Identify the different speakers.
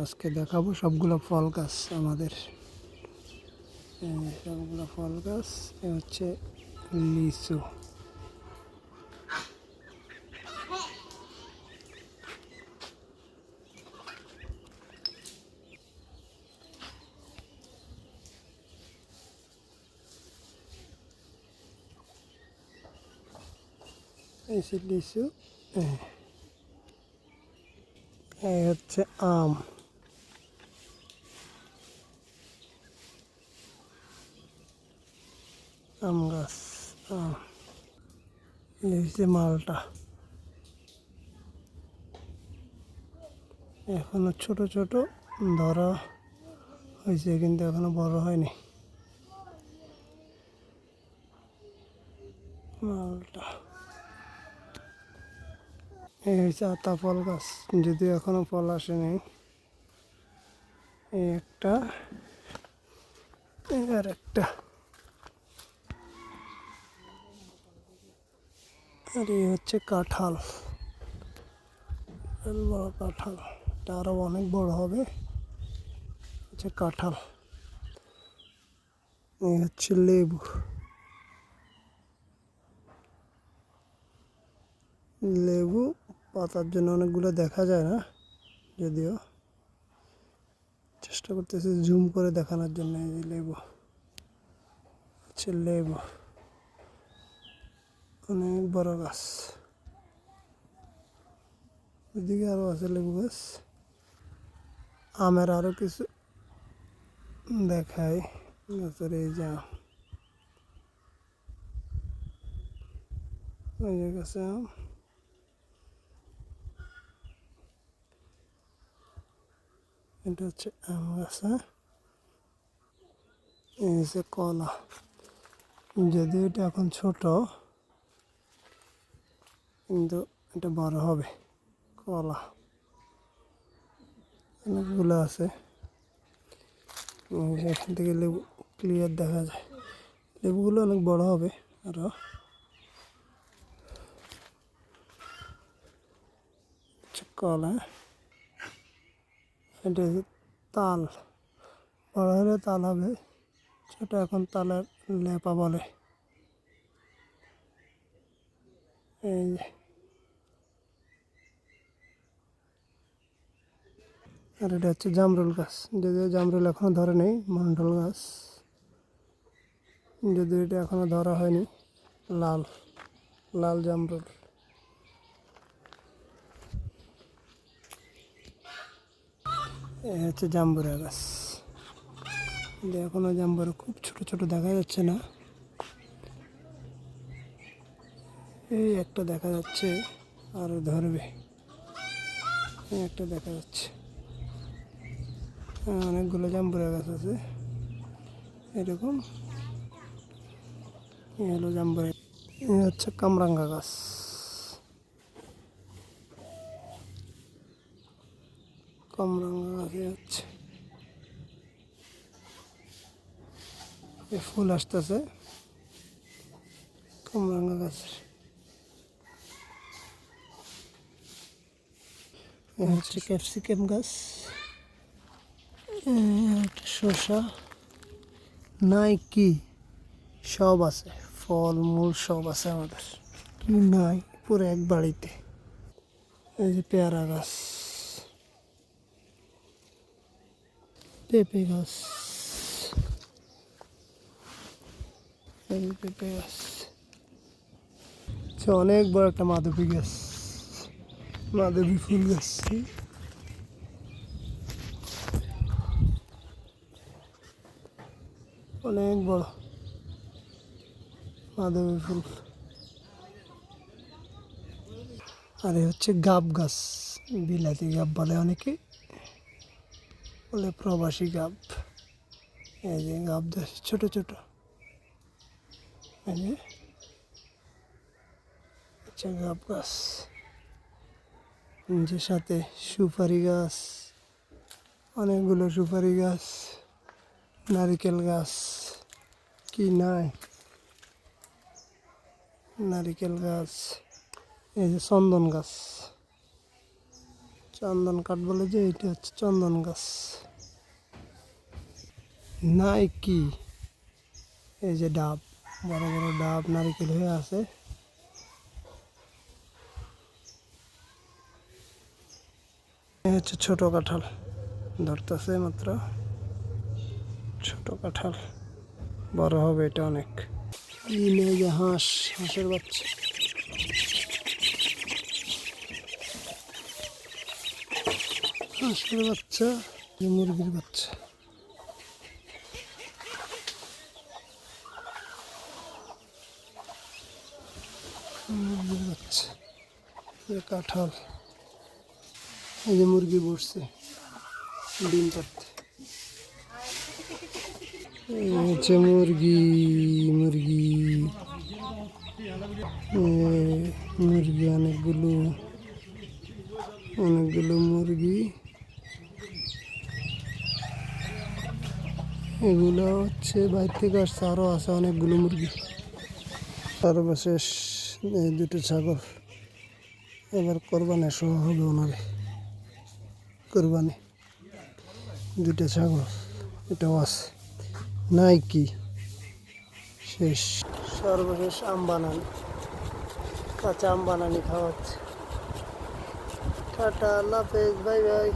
Speaker 1: আজকে দেখাবো সবগুলো ফল গাছ আমাদের। সবগুলো ফল গাছ, এ হচ্ছে লিচু। লিচু। এই হচ্ছে আম। আম গাছ এই হচ্ছে মালটা। এখনও ছোট ছোট, ধরা হয়েছে, কিন্তু এখনও বড় হয়নি। মালটা। এই হচ্ছে আতা ফল গাছ, যদিও এখনও ফল আসেনি। এই একটা আর একটা আর এই হচ্ছে কাঁঠাল। বড় কাঁঠাল। এটা আরও অনেক বড় হবে। হচ্ছে কাঁঠাল। এই হচ্ছে লেবু। লেবু পাতার জন্য অনেকগুলো দেখা যায় না, যদিও। চেষ্টা করতেছি জুম করে দেখানোর জন্য এই লেবু। হচ্ছে লেবু। অনেক বড় গাছ ওইদিকে আরও আছে লেবু গাছ আমের আরও কিছু দেখায় গাছের এই যে আম ওই যে গাছে আম এটা হচ্ছে আম গাছ হ্যাঁ? এই হচ্ছে কলা যদিও এটা এখন ছোট কিন্তু এটা বড় হবে, কলা। অনেকগুলো আছে। এখান থেকে লেবু ক্লিয়ার দেখা যায়। লেবুগুলো অনেক বড় হবে আরও। হচ্ছে কলা। এটা তাল। বড় হলে তাল হবে, ছোট এখন তালের লেপা বলে এই যে আর এটা হচ্ছে জামরুল গাছ। যদিও জামরুল এখনও ধরে নেই, মন্ডল গাছ। যদিও এটা এখনও ধরা হয়নি, লাল লাল জামরুল। এই হচ্ছে জাম্বুরা গাছ। কিন্তু এখনও জাম্বুরা খুব ছোট ছোট দেখা যাচ্ছে না। এই একটা দেখা যাচ্ছে আর ধরবে। এই একটা দেখা যাচ্ছে। হ্যাঁ, অনেকগুলো জাম্বুরা গাছ আছে। এরকম। হলো জাম্বুরা। হচ্ছে কামরাঙ্গা গাছ। কামরাঙ্গা গাছে হচ্ছে। ফুল আসতেছে। কামরাঙ্গা গাছের। হচ্ছে ক্যাপসিকাম গাছ শসা নাই কি সব আছে ফল মূল সব আছে আমাদের। কি নাই, পুরো এক বাড়িতে। এই যে পেয়ারা গাছ, পেঁপে গাছ পেঁপে গাছ। অনেক বড় একটা মাধবী গাছ। মাধবী ফুল গাছ অনেক বড়। মাধবী ফুল আর, হচ্ছে গাব গাছ। বিলাতি গাব বলে অনেকে। বলে প্রবাসী গাব। এই যে গাব গাছ, ছোট ছোট। এই যে। হচ্ছে গাব গাছ। যে সাথে সুপারি গাছ, অনেকগুলো সুপারি গাছ, নারিকেল গাছ, কি নাই? নারিকেল গাছ, এই যে চন্দন গাছ। চন্দন কাঠ বলে যে এটা হচ্ছে চন্দন গাছ। নাই কি? এই যে ডাব, বড় বড় ডাব, নারিকেল হয়ে আছে। হচ্ছে ছোট কাঁঠাল। ধরতেছে মাত্র। ছোট কাঁঠাল। বড় হবে এটা অনেক। এই নে যে হাঁস, হাঁসের বাচ্চা। হাঁসের বাচ্চা এই মুরগির বাচ্চা। মুরগির বাচ্চা। এই কাঁঠাল। এই যে মুরগি বসছে ডিম পাড়তে। হচ্ছে মুরগি মুরগি। মুরগি অনেকগুলো অনেকগুলো মুরগি। এগুলো হচ্ছে বাইর থেকে আসছে আরও আছে অনেকগুলো মুরগি। সর্বশেষ এই দুটো ছাগল। এবার কোরবানি সহ হবে ওনারে কোরবানি। দুটা ছাগল এটাও আছে নাই কি শেষ। সর্বশেষ আম বানানি। কাঁচা আম বানানি খাওয়াচ্ছে। টাটা, আল্লাহ হাফেজ, বাই বাই।